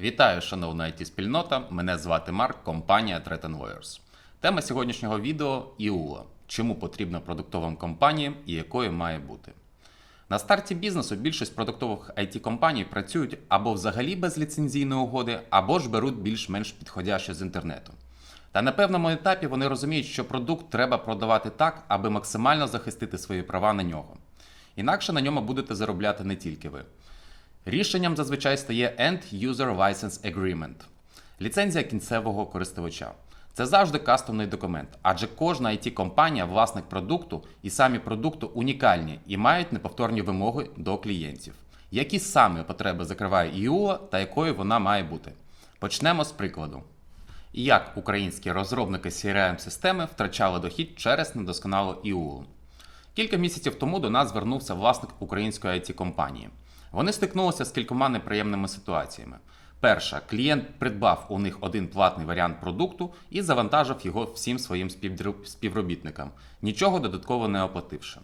Вітаю, шановна it спільнота Мене звати Марк, компанія Threat Lawyers. Тема сьогоднішнього відео ІУЛА. Чому потрібна продуктовим компаніям і якою має бути. На старті бізнесу більшість продуктових it компаній працюють або взагалі без ліцензійної угоди, або ж беруть більш-менш підходяще з інтернету. Та на певному етапі вони розуміють, що продукт треба продавати так, аби максимально захистити свої права на нього. Інакше на ньому будете заробляти не тільки ви. Рішенням зазвичай стає End User License Agreement – ліцензія кінцевого користувача. Це завжди кастомний документ, адже кожна it компанія власник продукту і самі продукту унікальні і мають неповторні вимоги до клієнтів. Які саме потреби закриває ІУА та якою вона має бути? Почнемо з прикладу. Як українські розробники CRM-системи втрачали дохід через недосконалу ІУ. Кілька місяців тому до нас звернувся власник української it компанії. Вони стикнулися з кількома неприємними ситуаціями. Перша, клієнт придбав у них один платний варіант продукту і завантажив його всім своїм співробітникам, нічого додатково не оплативши.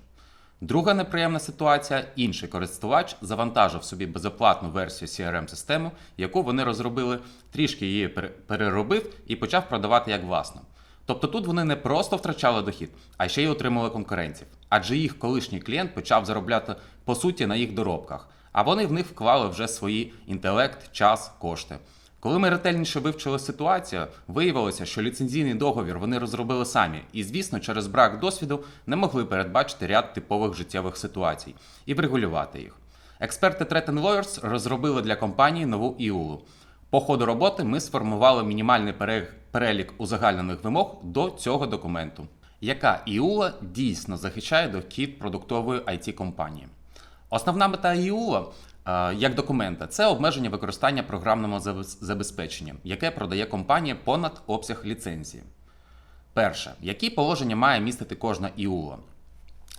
Друга неприємна ситуація: інший користувач завантажив собі безоплатну версію CRM-системи, яку вони розробили, трішки її пере- переробив і почав продавати як власну. Тобто тут вони не просто втрачали дохід, а ще й отримали конкурентів. Адже їх колишній клієнт почав заробляти по суті на їх доробках, а вони в них вклали вже свої інтелект, час, кошти. Коли ми ретельніше вивчили ситуацію, виявилося, що ліцензійний договір вони розробили самі, і, звісно, через брак досвіду не могли передбачити ряд типових життєвих ситуацій і врегулювати їх. Експерти Threat Lawyers розробили для компанії нову ІУЛу. По ходу роботи ми сформували мінімальний перелік узагальнених вимог до цього документу, яка ІУЛа дійсно захищає дохід продуктової it компанії. Основна мета ІУЛа е, як документа це обмеження використання програмного забезпечення, яке продає компанія понад обсяг ліцензії. Перше, які положення має містити кожна ІУЛа?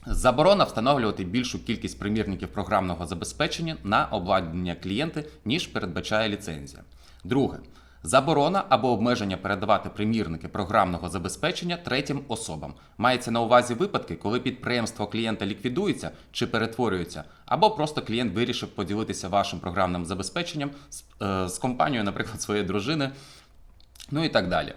Заборона встановлювати більшу кількість примірників програмного забезпечення на обладнання клієнта, ніж передбачає ліцензія. Друге. Заборона або обмеження передавати примірники програмного забезпечення третім особам. Мається на увазі випадки, коли підприємство клієнта ліквідується чи перетворюється, або просто клієнт вирішив поділитися вашим програмним забезпеченням з, е, з компанією, наприклад, своєї дружини, ну і так далі.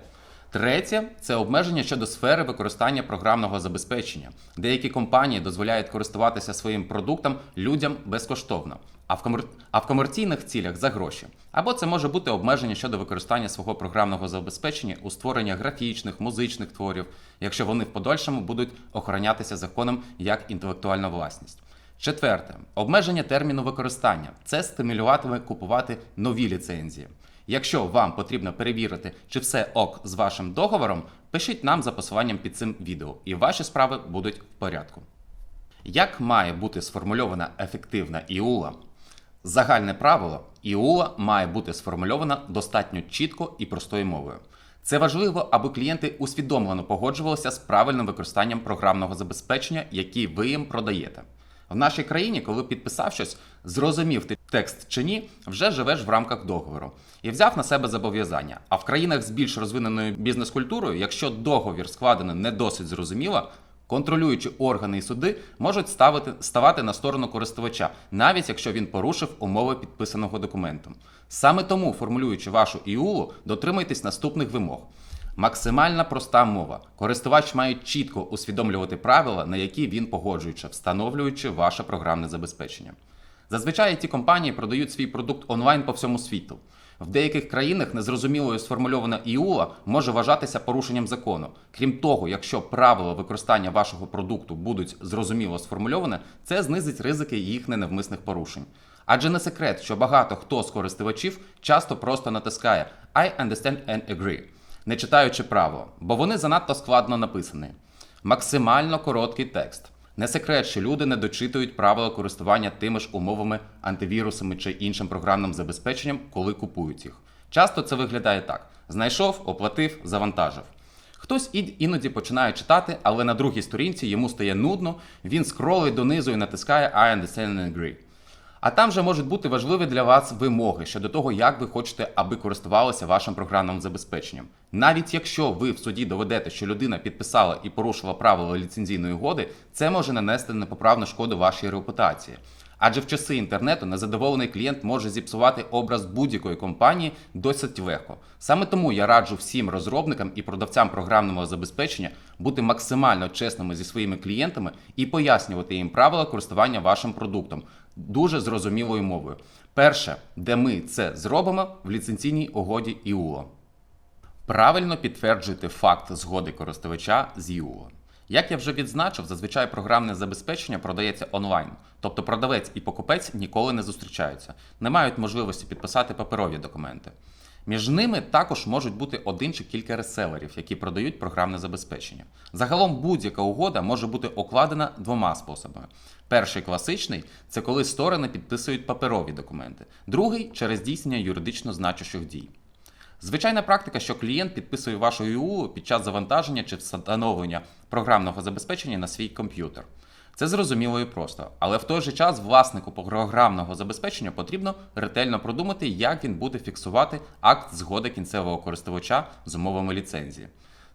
Третє це обмеження щодо сфери використання програмного забезпечення. Деякі компанії дозволяють користуватися своїм продуктом людям безкоштовно, а в, комер... а в комерційних цілях за гроші. Або це може бути обмеження щодо використання свого програмного забезпечення у створення графічних, музичних творів, якщо вони в подальшому будуть охоронятися законом як інтелектуальна власність. Четверте обмеження терміну використання. Це стимулюватиме купувати нові ліцензії. Якщо вам потрібно перевірити, чи все ок з вашим договором, пишіть нам за посиланням під цим відео, і ваші справи будуть в порядку. Як має бути сформульована ефективна ІУЛа? Загальне правило ІУЛа має бути сформульована достатньо чітко і простою мовою. Це важливо, аби клієнти усвідомлено погоджувалися з правильним використанням програмного забезпечення, який ви їм продаєте. В нашій країні, коли підписав щось, зрозумів ти текст чи ні, вже живеш в рамках договору і взяв на себе зобов'язання. А в країнах з більш розвиненою бізнес-культурою, якщо договір складений не досить зрозуміло, контролюючі органи і суди можуть ставити, ставати на сторону користувача, навіть якщо він порушив умови підписаного документу. Саме тому, формулюючи вашу ІУЛу, дотримуйтесь наступних вимог. Максимальна проста мова. Користувач має чітко усвідомлювати правила, на які він погоджується, встановлюючи ваше програмне забезпечення. Зазвичай ті компанії продають свій продукт онлайн по всьому світу. В деяких країнах незрозумілою сформульована ІУЛа може вважатися порушенням закону. Крім того, якщо правила використання вашого продукту будуть зрозуміло сформульовані, це знизить ризики їх ненавмисних порушень. Адже не секрет, що багато хто з користувачів часто просто натискає I understand and agree, не читаючи правила, бо вони занадто складно написані. Максимально короткий текст. Не секрет, що люди не дочитують правила користування тими ж умовами, антивірусами чи іншим програмним забезпеченням, коли купують їх. Часто це виглядає так: знайшов, оплатив, завантажив. Хтось іноді починає читати, але на другій сторінці йому стає нудно, він скролить донизу і натискає I understand and agree. А там вже можуть бути важливі для вас вимоги щодо того, як ви хочете, аби користувалися вашим програмним забезпеченням. Навіть якщо ви в суді доведете, що людина підписала і порушила правила ліцензійної угоди, це може нанести непоправну шкоду вашій репутації. Адже в часи інтернету незадоволений клієнт може зіпсувати образ будь-якої компанії досить легко. Саме тому я раджу всім розробникам і продавцям програмного забезпечення бути максимально чесними зі своїми клієнтами і пояснювати їм правила користування вашим продуктом дуже зрозумілою мовою. Перше, де ми це зробимо в ліцензійній угоді ІУО. Правильно підтверджуйте факт згоди користувача з ЮО. Як я вже відзначив, зазвичай програмне забезпечення продається онлайн, тобто продавець і покупець ніколи не зустрічаються, не мають можливості підписати паперові документи. Між ними також можуть бути один чи кілька реселерів, які продають програмне забезпечення. Загалом будь-яка угода може бути укладена двома способами. Перший класичний це коли сторони підписують паперові документи, другий через здійснення юридично значущих дій. Звичайна практика, що клієнт підписує вашу ЮУ під час завантаження чи встановлення програмного забезпечення на свій комп'ютер. Це зрозуміло і просто, але в той же час власнику програмного забезпечення потрібно ретельно продумати, як він буде фіксувати акт згоди кінцевого користувача з умовами ліцензії.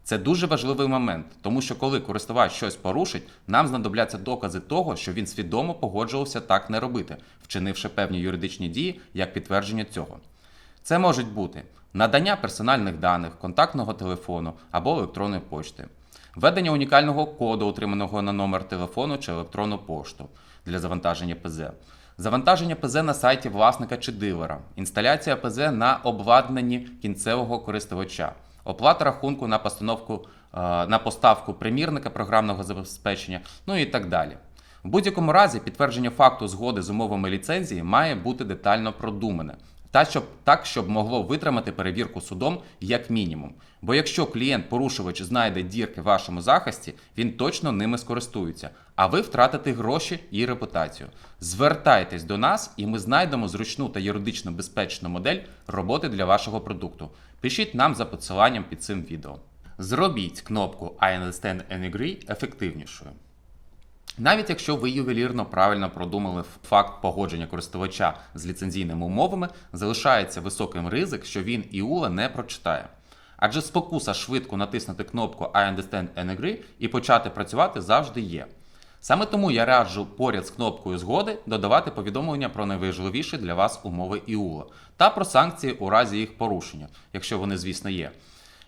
Це дуже важливий момент, тому що коли користувач щось порушить, нам знадобляться докази того, що він свідомо погоджувався так не робити, вчинивши певні юридичні дії як підтвердження цього. Це можуть бути надання персональних даних, контактного телефону або електронної почти, введення унікального коду, отриманого на номер телефону чи електронну пошту для завантаження ПЗ, завантаження ПЗ на сайті власника чи дилера, інсталяція ПЗ на обладнанні кінцевого користувача, оплата рахунку на постановку е, на поставку примірника програмного забезпечення, ну і так далі. В будь-якому разі підтвердження факту згоди з умовами ліцензії має бути детально продумане. Та щоб так, щоб могло витримати перевірку судом як мінімум. Бо якщо клієнт-порушувач знайде дірки в вашому захисті, він точно ними скористується, а ви втратите гроші і репутацію. Звертайтесь до нас, і ми знайдемо зручну та юридично безпечну модель роботи для вашого продукту. Пишіть нам за посиланням під цим відео. Зробіть кнопку I understand and agree ефективнішою. Навіть якщо ви ювелірно правильно продумали факт погодження користувача з ліцензійними умовами, залишається високим ризик, що він ІУЛА не прочитає. Адже спокуса швидко натиснути кнопку I understand and agree і почати працювати завжди є. Саме тому я раджу поряд з кнопкою згоди додавати повідомлення про найважливіші для вас умови ІУЛА та про санкції у разі їх порушення, якщо вони, звісно, є.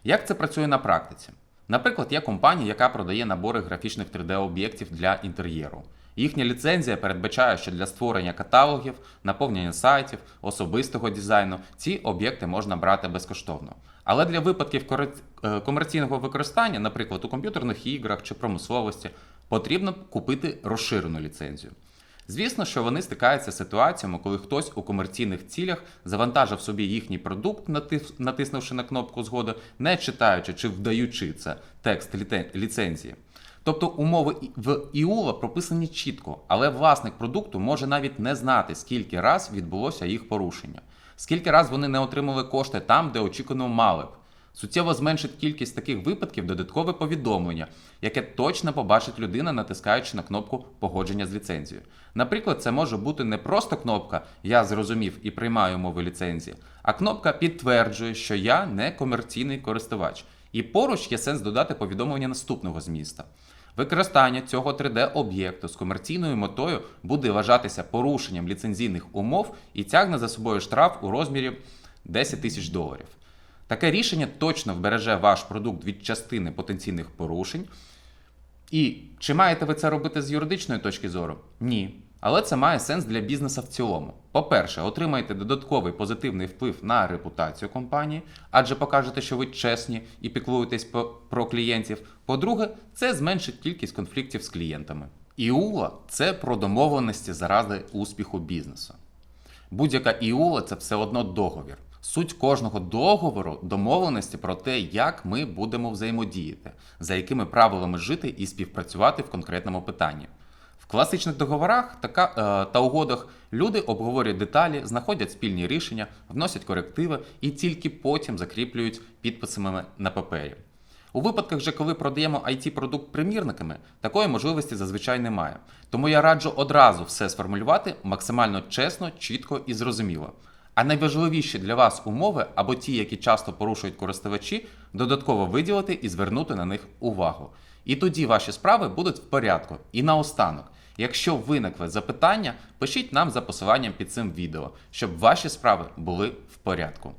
Як це працює на практиці? Наприклад, є компанія, яка продає набори графічних 3D-об'єктів для інтер'єру. Їхня ліцензія передбачає, що для створення каталогів, наповнення сайтів, особистого дизайну ці об'єкти можна брати безкоштовно. Але для випадків е, комерційного використання, наприклад, у комп'ютерних іграх чи промисловості, потрібно купити розширену ліцензію. Звісно, що вони стикаються з ситуаціями, коли хтось у комерційних цілях завантажив собі їхній продукт, натиснувши на кнопку згоди, не читаючи чи вдаючи це текст ліцензії. Тобто умови в ІУЛА прописані чітко, але власник продукту може навіть не знати, скільки раз відбулося їх порушення, скільки раз вони не отримали кошти там, де очікувано мали б. Суттєво зменшить кількість таких випадків додаткове повідомлення, яке точно побачить людина, натискаючи на кнопку погодження з ліцензією. Наприклад, це може бути не просто кнопка Я зрозумів і приймаю умови ліцензії, а кнопка підтверджує, що я не комерційний користувач. І поруч є сенс додати повідомлення наступного зміста. Використання цього 3D-об'єкту з комерційною метою буде вважатися порушенням ліцензійних умов і тягне за собою штраф у розмірі 10 тисяч доларів. Таке рішення точно вбереже ваш продукт від частини потенційних порушень. І чи маєте ви це робити з юридичної точки зору? Ні. Але це має сенс для бізнесу в цілому. По-перше, отримаєте додатковий позитивний вплив на репутацію компанії, адже покажете, що ви чесні і піклуєтесь про клієнтів. По-друге, це зменшить кількість конфліктів з клієнтами. ІУЛА це про домовленості заради успіху бізнесу. Будь-яка іула це все одно договір. Суть кожного договору домовленості про те, як ми будемо взаємодіяти, за якими правилами жити і співпрацювати в конкретному питанні. В класичних договорах така, е, та угодах люди обговорюють деталі, знаходять спільні рішення, вносять корективи і тільки потім закріплюють підписами на папері. У випадках же, коли продаємо IT-продукт примірниками, такої можливості зазвичай немає. Тому я раджу одразу все сформулювати максимально чесно, чітко і зрозуміло. А найважливіші для вас умови або ті, які часто порушують користувачі, додатково виділити і звернути на них увагу. І тоді ваші справи будуть в порядку. І наостанок. Якщо виникли запитання, пишіть нам за посиланням під цим відео, щоб ваші справи були в порядку.